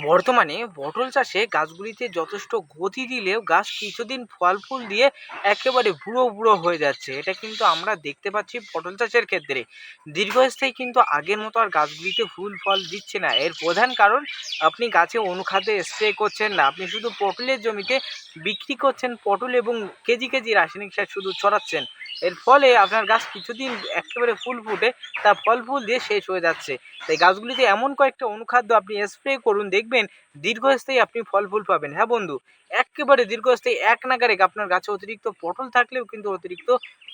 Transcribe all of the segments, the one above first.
বর্তমানে পটল চাষে গাছগুলিতে যথেষ্ট গতি দিলেও গাছ কিছুদিন ফল ফুল দিয়ে একেবারে বুড়ো বুড়ো হয়ে যাচ্ছে। এটা কিন্তু আমরা দেখতে পাচ্ছি পটল চাষের ক্ষেত্রে। দীর্ঘস্থায়ী কিন্তু আগের মতো আর গাছগুলিতে ফুল ফল দিচ্ছে না। এর প্রধান কারণ, আপনি গাছে অনুখাদ্য স্প্রে করছেন না। আপনি শুধু পটলের জমিতে বিক্রি করছেন পটল এবং কেজি কেজি রাসায়নিক সার শুধু ছড়াচ্ছেন। এর ফলে আপনার গাছ কিছুদিন একেবারে ফুল ফুটে তা ফল ফুল দিয়ে শেষ হয়ে যাচ্ছে। তাই গাছগুলিতে এমন কয়েকটা অনুখাদ্য আপনি স্প্রে করুন, দেখবেন দীর্ঘস্থায়ী আপনি ফল ফুল পাবেন। হ্যাঁ বন্ধু, একেবারে দীর্ঘস্থায়ী, এক নাগারে আপনার গাছে অতিরিক্ত পটল থাকলেও কিন্তু অতিরিক্ত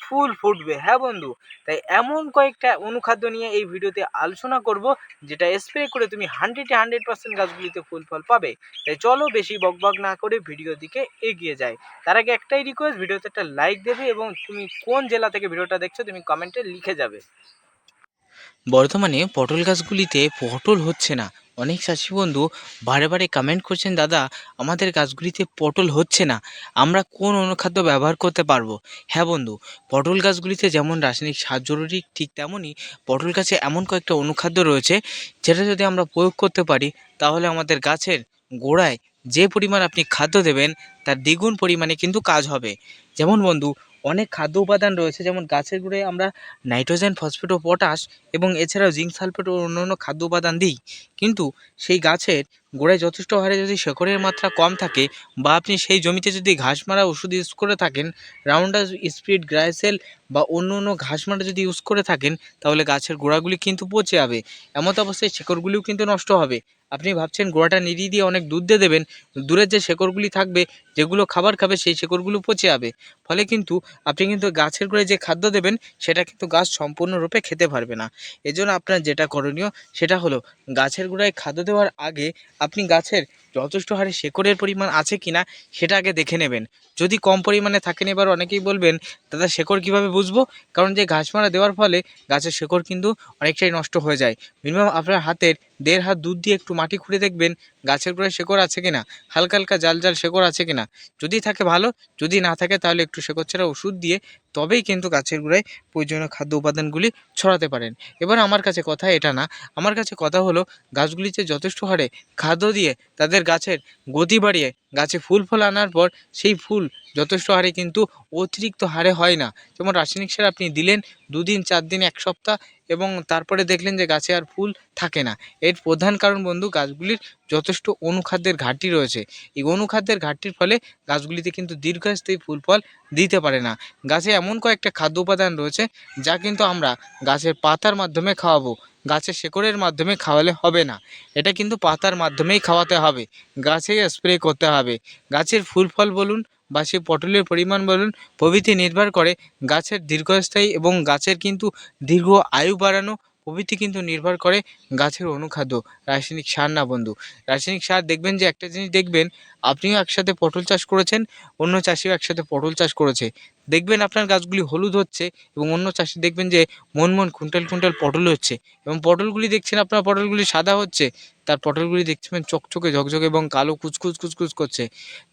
ফুল ফুটবে। হ্যাঁ বন্ধু, তাই এমন কয়েকটা অনুখাদ্য নিয়ে এই ভিডিওতে আলোচনা করব, যেটা স্প্রে করে তুমি হান্ড্রেডে হান্ড্রেড পার্সেন্ট গাছগুলিতে ফুল ফল পাবে। তাই চলো বেশি বকবক না করে ভিডিওর দিকে এগিয়ে যায় তার আগে একটাই রিকোয়েস্ট ভিডিওতে একটা লাইক দেবে এবং তুমি কোন জেলা থেকে ভিডিওটা দেখছ তুমি কমেন্টে লিখে যাবে। বর্তমানে পটল গাছগুলিতে পটল হচ্ছে না অনেক চাষি বন্ধু বারে বারে কমেন্ট করছেন, দাদা, আমাদের গাছগুলিতে পটল হচ্ছে না, আমরা কোন অনুখাদ্য ব্যবহার করতে পারব? হ্যাঁ বন্ধু, পটল গাছগুলিতে যেমন রাসায়নিক সার জরুরি, ঠিক তেমনই পটল গাছে এমন কয়েকটা অনুখাদ্য রয়েছে, যেটা যদি আমরা প্রয়োগ করতে পারি, তাহলে আমাদের গাছের গোড়ায় যে পরিমাণ আপনি খাদ্য দেবেন, তার দ্বিগুণ পরিমাণে কিন্তু কাজ হবে। যেমন বন্ধু অনেক খাদ্য উপাদান রয়েছে, যেমন গাছের গোড়ায় আমরা নাইট্রোজেন, ফসফেট ও পটাশ এবং এছাড়াও জিঙ্ক সালফেট ও অন্যান্য খাদ্য উপাদান দিই। কিন্তু সেই গাছের গোড়ায় যথেষ্ট হারে যদি শেকড়ের মাত্রা কম থাকে বা আপনি সেই জমিতে যদি ঘাস মারা ওষুধ ইউজ করে থাকেন রাউন্ডাস স্পিড গ্রাইসেল বা অন্য অন্য ঘাস মারা যদি ইউজ করে থাকেন, তাহলে গাছের গোড়াগুলি কিন্তু পচে যাবে। এমত অবস্থায় শেকড়গুলিও কিন্তু নষ্ট হবে। আপনি ভাবছেন গোড়াটা নিড়িয়ে দিয়ে অনেক দুধ দিয়ে দেবেন, দূরের যে শেকড়গুলি থাকবে, যেগুলো খাবার খাবে, সেই শেকড়গুলো পচে যাবে। ফলে কিন্তু আপনি কিন্তু গাছের গোড়ায় যে খাদ্য দেবেন, সেটা কিন্তু গাছ সম্পূর্ণরূপে খেতে পারবে না। এজন্য আপনার যেটা করণীয়, সেটা হলো গাছের গোড়ায় খাদ্য দেওয়ার আগে আপনি গাছের যথেষ্ট হারে শেকড়ের পরিমাণ আছে কি না সেটা আগে দেখে নেবেন। যদি কম পরিমাণে থাকেন, এবার অনেকেই বলবেন, দাদা, শেকড় কীভাবে বুঝব? কারণ যে ঘাস মারা দেওয়ার ফলে গাছের শেকড় কিন্তু অনেকটাই নষ্ট হয়ে যায়। মিনিমাম আপনার হাতের দেড় হাত দুধ দিয়ে একটু মাটি খুঁড়ে দেখবেন গাছের গোড়ায় শেকড় আছে কিনা, হালকা হালকা জাল জাল শেকড় আছে কিনা। যদি থাকে ভালো, যদি না থাকে তাহলে একটু শেকড় ছাড়া ওষুধ দিয়ে তবেই কিন্তু গাছের গোড়ায় প্রয়োজনীয় খাদ্য উপাদানগুলি ছড়াতে পারেন। এবার আমার কাছে কথা এটা না। আমার কাছে কথা হলো গাছগুলিতে যথেষ্ট হারে খাদ্য দিয়ে তাদের গাছের গতি বাড়িয়ে গাছে ফুল ফল আনার পর সেই ফুল যথেষ্ট হারে কিন্তু অতিরিক্ত হারে হয় না। যেমন রাসায়নিক সার আপনি দিলেন দুদিন চার দিন এক সপ্তাহ এবং তারপরে দেখলেন যে গাছে আর ফুল থাকে না। এর প্রধান কারণ বন্ধু, গাছগুলির যথেষ্ট অনুখাদ্যের ঘাটতি রয়েছে। এই অনুখাদ্যের ঘাটতির ফলে গাছগুলিতে কিন্তু দীর্ঘস্থায়ী ফুল ফল দিতে পারে না। গাছে এমন কয়েকটা খাদ্য উপাদান রয়েছে যা কিন্তু আমরা গাছের পাতার মাধ্যমে খাওয়াবো। গাছের শেকড়ের মাধ্যমে খাওয়ালে হবে না। এটা কিন্তু পাতার মাধ্যমেই খাওয়াতে হবে। গাছে স্প্রে করতে হবে। গাছের ফুল ফল বলুন বা সে পটলের পরিমাণ বলুন, প্রভৃতি নির্ভর করে গাছের দীর্ঘস্থায়ী এবং গাছের কিন্তু দীর্ঘ আয়ু বাড়ানো প্রভৃতি কিন্তু নির্ভর করে গাছের অনুখাদ্য, রাসায়নিক সার না বন্ধু। রাসায়নিক সার দেখবেন যে একটা জিনিস দেখবেন, আপনিও একসাথে পটল চাষ করেছেন, অন্য চাষিও একসাথে পটল চাষ করেছে। দেখবেন আপনার গাছগুলি হলুদ হচ্ছে এবং অন্য চাষি দেখবেন যে মন মন কুইন্টাল কুইন্টাল পটল হচ্ছে এবং পটলগুলি দেখছেন আপনার পটলগুলি সাদা হচ্ছে, তার পটলগুলি দেখছেন চকচকে ঝকঝকে এবং কালো কুচকুচ কুচকুচ করছে।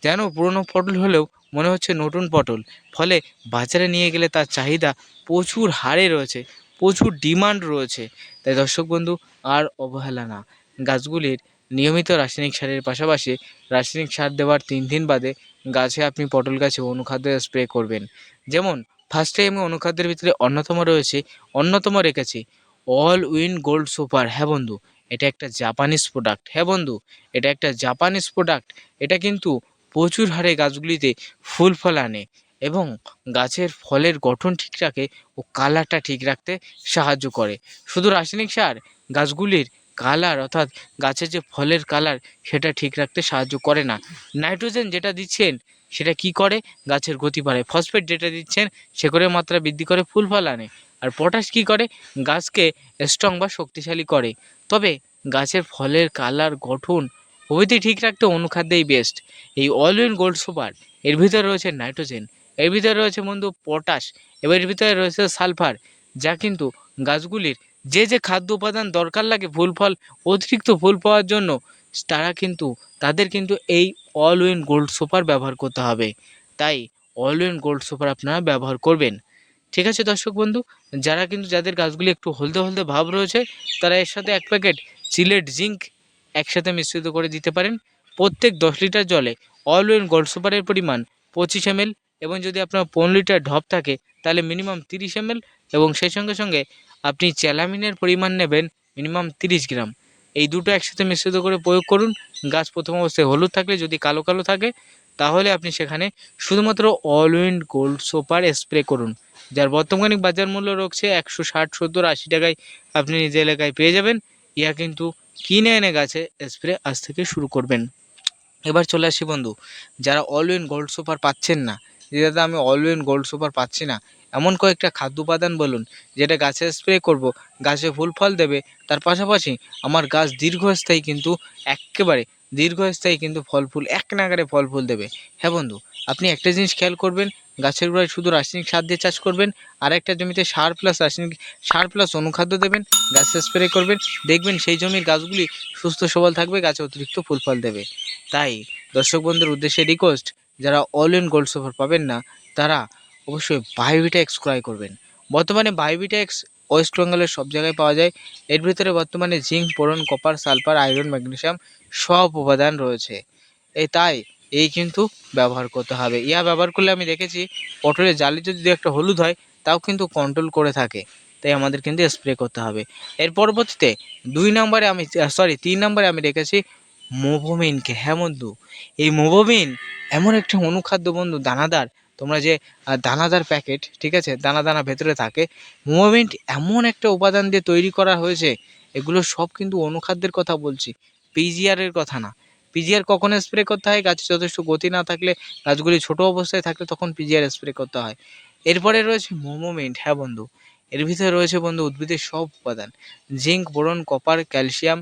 যেন পুরনো পটল হলেও মনে হচ্ছে নতুন পটল। ফলে বাজারে নিয়ে গেলে তার চাহিদা প্রচুর হারে রয়েছে। প্রচুর ডিমান্ড রয়েছে। তাই দর্শক বন্ধু, আর অবহেলা না। গাছগুলির নিয়মিত রাসায়নিক সারের পাশাপাশি রাসায়নিক সার দেওয়ার তিন দিন বাদে গাছে আপনি পটল গাছে অনুখাদ্য স্প্রে করবেন। যেমন ফার্স্টে আমি অনুখাদ্যের ভিতরে অন্যতম রয়েছে, অন্যতম রেখেছি অল উইন গোল্ড সুপার হ্যাঁ বন্ধু, এটা একটা জাপানিজ প্রোডাক্ট হ্যাঁ বন্ধু, এটা একটা জাপানিজ প্রোডাক্ট এটা কিন্তু প্রচুর হারে গাছগুলিতে ফুল ফল আনে। এবং গাছের ফলের গঠন ঠিক রাখে ও কালারটা ঠিক রাখতে সাহায্য করে। শুধু রাসায়নিক সার, গাছগুলির কালার অর্থাৎ গাছের যে ফলের কালার সেটা ঠিক রাখতে সাহায্য করে না। নাইট্রোজেন যেটা দিচ্ছেন সেটা কি করে? গাছের গতি বাড়ায়। ফসফেট যেটা দিচ্ছেন শেকড়ের মাত্রা বৃদ্ধি করে ফুল ফল আনে। আর পটাশ কী করে? গাছকে স্ট্রং বা শক্তিশালী করে। তবে গাছের ফলের কালার, গঠন, প্রভৃতি ঠিক রাখতে অনুখাদ্যেই বেস্ট এই অল ইন গোল্ড সুপার এর ভিতরে রয়েছে নাইট্রোজেন। এর ভিতরে রয়েছে বন্ধু পটাশ, এবার এর ভিতরে রয়েছে সালফার, যা কিন্তু গাছগুলির যে যে খাদ্য উপাদান দরকার লাগে ফুল ফল, অতিরিক্ত ফুল পাওয়ার জন্য, তারা কিন্তু, তাদের কিন্তু এই অল উইন গোল্ড সুপার ব্যবহার করতে হবে। তাই অল উইন গোল্ড সুপার আপনারা ব্যবহার করবেন। ঠিক আছে দর্শক বন্ধু, যারা কিন্তু, যাদের গাছগুলি একটু হলদে হলদে ভাব রয়েছে, তারা এর সাথে এক প্যাকেট চিলেট জিঙ্ক একসাথে মিশ্রিত করে দিতে পারেন। প্রত্যেক দশ লিটার জলে অল উইন গোল্ড সুপারের পরিমাণ পঁচিশ এমএল এবং যদি আপনার পনেরো লিটার ঢপ থাকে, তাহলে মিনিমাম তিরিশ এমএল এবং সেই সঙ্গে সঙ্গে আপনি চ্যালামিনের পরিমাণ নেবেন মিনিমাম তিরিশ গ্রাম। এই দুটো একসাথে মিশ্রিত করে প্রয়োগ করুন। গাছ প্রথম অবস্থায় হলুদ থাকলে যদি কালো কালো থাকে, তাহলে আপনি সেখানে শুধুমাত্র all wind gold super spray করুন, যার বর্তমানিক বাজার মূল্য রয়েছে একশো ষাট, সত্তর, আশি টাকায়। আপনি নিজ এলাকায় পেয়ে যাবেন। ইয়া কিন্তু কিনে এনে গাছে স্প্রে আজ থেকে শুরু করবেন। এবার চলে আসি বন্ধু, যারা অল উইন গোল্ড সোপার পাচ্ছেন না যে দাদা আমি অল উইন গোল্ড সুপার পাচ্ছি না। এমন কয়েকটা খাদ্য উপাদান বলুন, যেটা গাছে স্প্রে করব, গাছে ফুল ফল দেবে, তার পাশাপাশি আমার গাছ দীর্ঘস্থায়ী কিন্তু একেবারে দীর্ঘস্থায়ী কিন্তু ফল ফুল, এক নাগারে ফল ফুল দেবে। হ্যাঁ বন্ধু, আপনি একটা জিনিস খেয়াল করবেন, গাছের গোড়ায় শুধু রাসায়নিক সার দিয়ে চাষ করবেন আর একটা জমিতে সার প্লাস রাসায়নিক, সার প্লাস অনুখাদ্য দেবেন, গাছে স্প্রে করবেন, দেখবেন সেই জমির গাছগুলি সুস্থ সবল থাকবে, গাছে অতিরিক্ত ফুল ফল দেবে। তাই দর্শক বন্ধুর উদ্দেশ্যে রিকোয়েস্ট যারা অল ইন গোল্ড সুপার পাবেন না, তারা অবশ্যই বায়োভিটাক্স ক্রয় করবেন। বর্তমানে বায়োভিটাক্স ওয়েস্ট বেঙ্গলের সব জায়গায় পাওয়া যায়। এর ভিতরে বর্তমানে zinc boron copper sulphur iron magnesium সব উপাদান রয়েছে। এই তাই এই কিন্তু ব্যবহার করতে হবে। ইয়া ব্যবহার করলে আমি দেখেছি, পটলের জালি যদি একটা হলুদ হয়, তাও কিন্তু কন্ট্রোল করে থাকে। তাই আমাদের কিন্তু স্প্রে করতে হবে। এর পরবর্তীতে দুই নম্বরে আমি সরি তিন নম্বরে আমি রেখেছি মোভোমিনকে হ্যাঁ বন্ধু। এই মোভোমিন এমন একটা অনুখাদ্য বন্ধু, দানাদার। তোমরা যে দানাদার প্যাকেট ঠিক আছে? দানা দানা ভেতরে থাকে। মোভোমিন্ট এমন একটা উপাদান দিয়ে তৈরি করা হয়েছে, এগুলো সব কিন্তু অনুখাদ্যের কথা বলছি পিজিআরের কথা না। পিজিআর কখন স্প্রে করতে হয়? গাছে যথেষ্ট গতি না থাকলে, গাছগুলি ছোট অবস্থায় থাকলে তখন পিজিআর স্প্রে করতে হয়। এরপরে রয়েছে মোমোমেন্ট হ্যাঁ বন্ধু। এর ভিতরে রয়েছে বন্ধু উদ্ভিদের সব উপাদান। Zinc, boron, copper, calcium,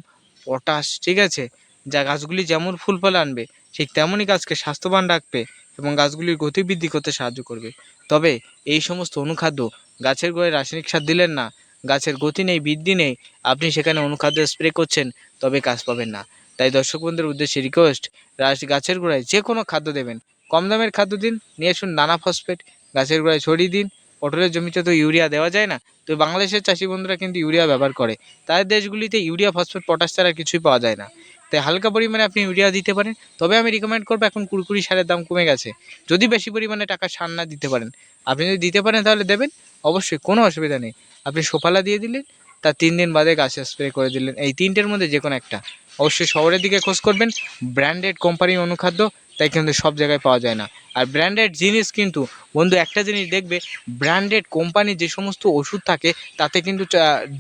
potash, ঠিক আছে? যা গাছগুলি যেমন ফুল ফল আনবে, ঠিক তেমনই গাছকে স্বাস্থ্যবান রাখবে এবং গাছগুলির গতি বৃদ্ধি করতে সাহায্য করবে। তবে এই সমস্ত অনুখাদ্য গাছের গোড়ায় রাসায়নিক সার দিলেন না, গাছের গতি নেই, বৃদ্ধি নেই, আপনি সেখানে অনুখাদ্য স্প্রে করছেন, তবে কাজ পাবেন না। তাই দর্শক বন্ধুদের উদ্দেশ্যে রিকোয়েস্ট রাস গাছের গোড়ায় যে কোনো খাদ্য দেবেন। কম দামের খাদ্য দিন, নিয়ে আসুন নানা ফসফেট গাছের গোড়ায় ছড়িয়ে দিন। পটলের জমিতে তো ইউরিয়া দেওয়া যায় না, তো বাংলাদেশের চাষি বন্ধুরা কিন্তু ইউরিয়া ব্যবহার করে। তাদের দেশগুলিতে ইউরিয়া ফসফেট পটাশ ছাড়া কিছুই পাওয়া যায় না। তাই হালকা পরিমাণে আপনি ইউরিয়া দিতে পারেন। তবে আমি রিকমেন্ড করব এখন কুড়কুড়ি সারের দাম কমে গেছে। যদি বেশি পরিমাণে টাকা সার না দিতে পারেন। আপনি যদি দিতে পারেন তাহলে দেবেন, অবশ্যই কোনো অসুবিধা নেই। আপনি সোফালা দিয়ে দিলেন, তার তিন দিন বাদে গাছে স্প্রে করে দিলেন। এই তিনটের মধ্যে যে কোনো একটা। অবশ্যই শহরের দিকে খোঁজ করবেন ব্র্যান্ডেড কোম্পানির অনুখাদ্য, তাই কিন্তু সব জায়গায় পাওয়া যায় না। আর ব্র্যান্ডেড জিনিস কিন্তু, বন্ধু, একটা জিনিস দেখবে ব্র্যান্ডেড কোম্পানি যে সমস্ত ওষুধ থাকে, তাতে কিন্তু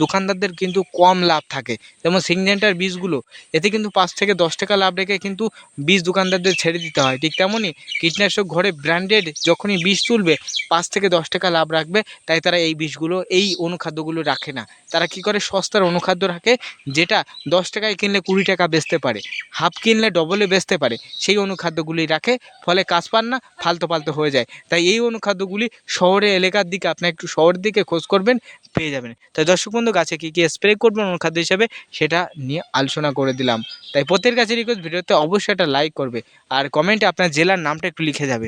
দোকানদারদের কিন্তু কম লাভ থাকে। যেমন সিংজেন্টার বীজগুলো, এতে কিন্তু পাঁচ থেকে দশ টাকা লাভ রেখে কিন্তু বীজ দোকানদারদের ছেড়ে দিতে হয়। ঠিক তেমনই কীটনাশক ঘরে ব্র্যান্ডেড যখনই বীজ তুলবে, পাঁচ থেকে দশ টাকা লাভ রাখবে, তাই তারা এই বীজগুলো, এই অনুখাদ্যগুলো রাখে না। তারা কি করে? সস্তার অনুখাদ্য রাখে, যেটা দশ টাকায় কিনলে কুড়ি টাকা বেচতে পারে, হাফ কিনলে ডবলে বেচতে পারে, সেই অনুখাদ্যগুলি রাখে। ফলে কাজ পান না ফালতু ফালতো হয়ে যায়। তাই এই অনুখাদ্যগুলি শহরে এলাকার দিকে আপনি একটু শহরের দিকে খোঁজ করবেন, পেয়ে যাবেন। তাই দর্শক বন্ধু, গাছে কী কী স্প্রে করবেন অনুখাদ্য হিসাবে সেটা নিয়ে আলোচনা করে দিলাম। তাই প্রত্যেকের কাছে রিকোয়েস্ট ভিডিওতে অবশ্যই একটা লাইক করবে। আর কমেন্টে আপনার জেলার নামটা একটু লিখে যাবে